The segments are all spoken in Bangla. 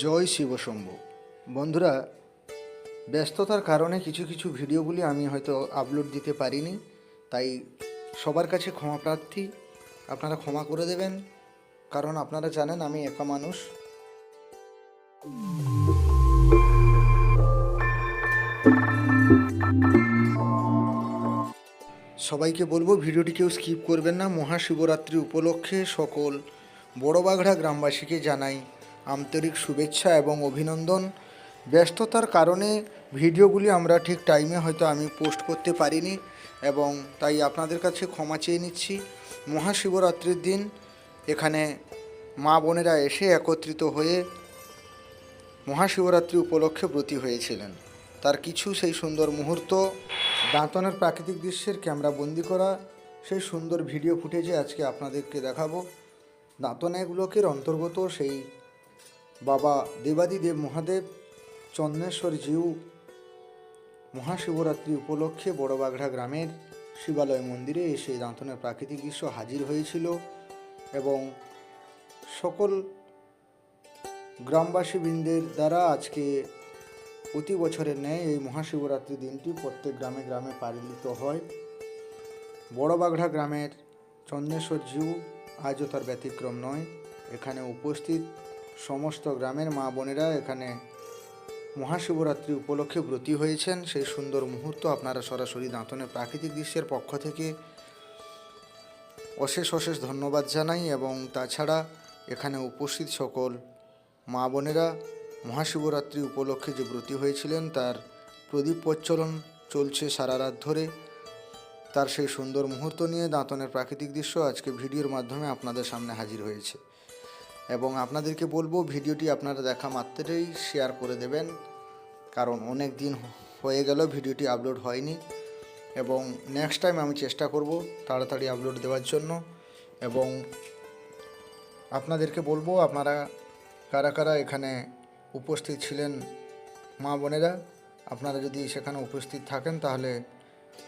জয় শিবশম্ভু বন্ধুরা, ব্যস্ততার কারণে কিছু কিছু ভিডিওগুলি আমি হয়তো আপলোড দিতে পারিনি, তাই সবার কাছে ক্ষমা প্রার্থী, আপনারা ক্ষমা করে দেবেন, কারণ আপনারা জানেন আমি একা মানুষ। সবাইকে বলব, ভিডিওটি কেউ স্কিপ করবেন না। মহাশিবরাত্রি উপলক্ষে সকল বড়বাগড়া গ্রামবাসীকে জানাই আন্তরিক শুভেচ্ছা এবং অভিনন্দন। ব্যস্ততার কারণে ভিডিওগুলি আমরা ঠিক টাইমে হয়তো আমি পোস্ট করতে পারিনি এবং তাই আপনাদের কাছে ক্ষমা চেয়ে নিচ্ছি। মহাশিবরাত্রির দিন এখানে মা বোনেরা এসে একত্রিত হয়ে মহাশিবরাত্রি উপলক্ষে ব্রতী হয়েছিলেন। তার কিছু সেই সুন্দর মুহূর্ত, দাঁতনের প্রাকৃতিক দৃশ্যের ক্যামেরা বন্দি করা, সেই সুন্দর ভিডিও ফুটেজে আজকে আপনাদেরকে দেখাবো। দাঁতনে ব্লকের অন্তর্গত সেই বাবা দেবাদিদেব মহাদেব চন্দ্রেশ্বর জিউ মহাশিবরাত্রি উপলক্ষে বড়বাগড়া গ্রামের শিবালয় মন্দিরে এসে দাঁতনের প্রাকৃতিক দৃশ্য হাজির হয়েছিল এবং সকল গ্রামবাসী বৃন্দের দ্বারা আজকে প্রতি বছরের ন্যায় এই মহাশিবরাত্রি দিনটি প্রত্যেক গ্রামে গ্রামে পালিত হয়। বড়বাগড়া গ্রামের চন্দ্রেশ্বর জিউ আজও তার ব্যতিক্রম নয়, এখানে উপস্থিত সমস্ত গ্রামের মা বোনেরা এখানে মহাশিবরাত্রি উপলক্ষে ব্রতী হয়েছেন। সেই সুন্দর মুহূর্ত আপনারা সরাসরি দাঁতনে প্রাকৃতিক দৃশ্যের পক্ষ থেকে অশেষ অশেষ ধন্যবাদ জানাই এবং তাছাড়া এখানে উপস্থিত সকল মা বোনেরা মহাশিবরাত্রি উপলক্ষে যে ব্রতী হয়েছিলেন, তার প্রদীপ প্রচলন চলছে সারা রাত ধরে। তার সেই সুন্দর মুহূর্ত নিয়ে দাঁতনের প্রাকৃতিক দৃশ্য আজকে ভিডিওর মাধ্যমে আপনাদের সামনে হাজির হয়েছে। এবং আপনাদেরকে বলব ভিডিওটি আপনারা দেখা মাত্রই শেয়ার করে দেবেন। কারণ অনেক দিন হয়ে গেল ভিডিওটি আপলোড হয়নি। এবং নেক্সট টাইম আমি চেষ্টা করব তাড়াতাড়ি আপলোড দেওয়ার জন্য। এবং আপনাদেরকে বলব আপনারা কারা কারা এখানে উপস্থিত ছিলেন মা বোনেরা আপনারা যদি সেখানে উপস্থিত থাকেন তাহলে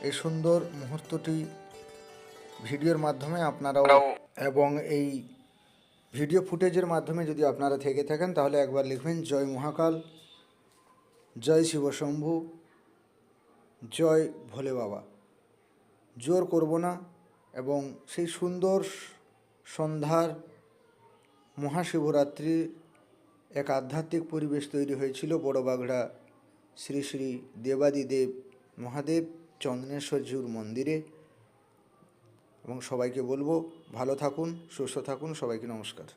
এই সুন্দর মুহূর্তটি ভিডিওর মাধ্যমে আপনারাও এবং এই ভিডিও ফুটেজের মাধ্যমে যদি আপনারা থেকে থাকেন, তাহলে একবার লিখবেন, জয় মহাকাল, জয় শিবশম্ভু জয় ভোলে বাবা। জোর করব না এবং সেই সুন্দর সন্ধ্যার মহাশিবরাত্রির এক আধ্যাত্মিক পরিবেশ তৈরি হয়েছিল বড়বাগড়া শ্রী শ্রী দেবাদিদেব মহাদেব চন্দ্রেশ্বরজিউর মন্দিরে। এবং সবাইকে বলব ভালো থাকুন সুস্থ থাকুন সবাইকে নমস্কার।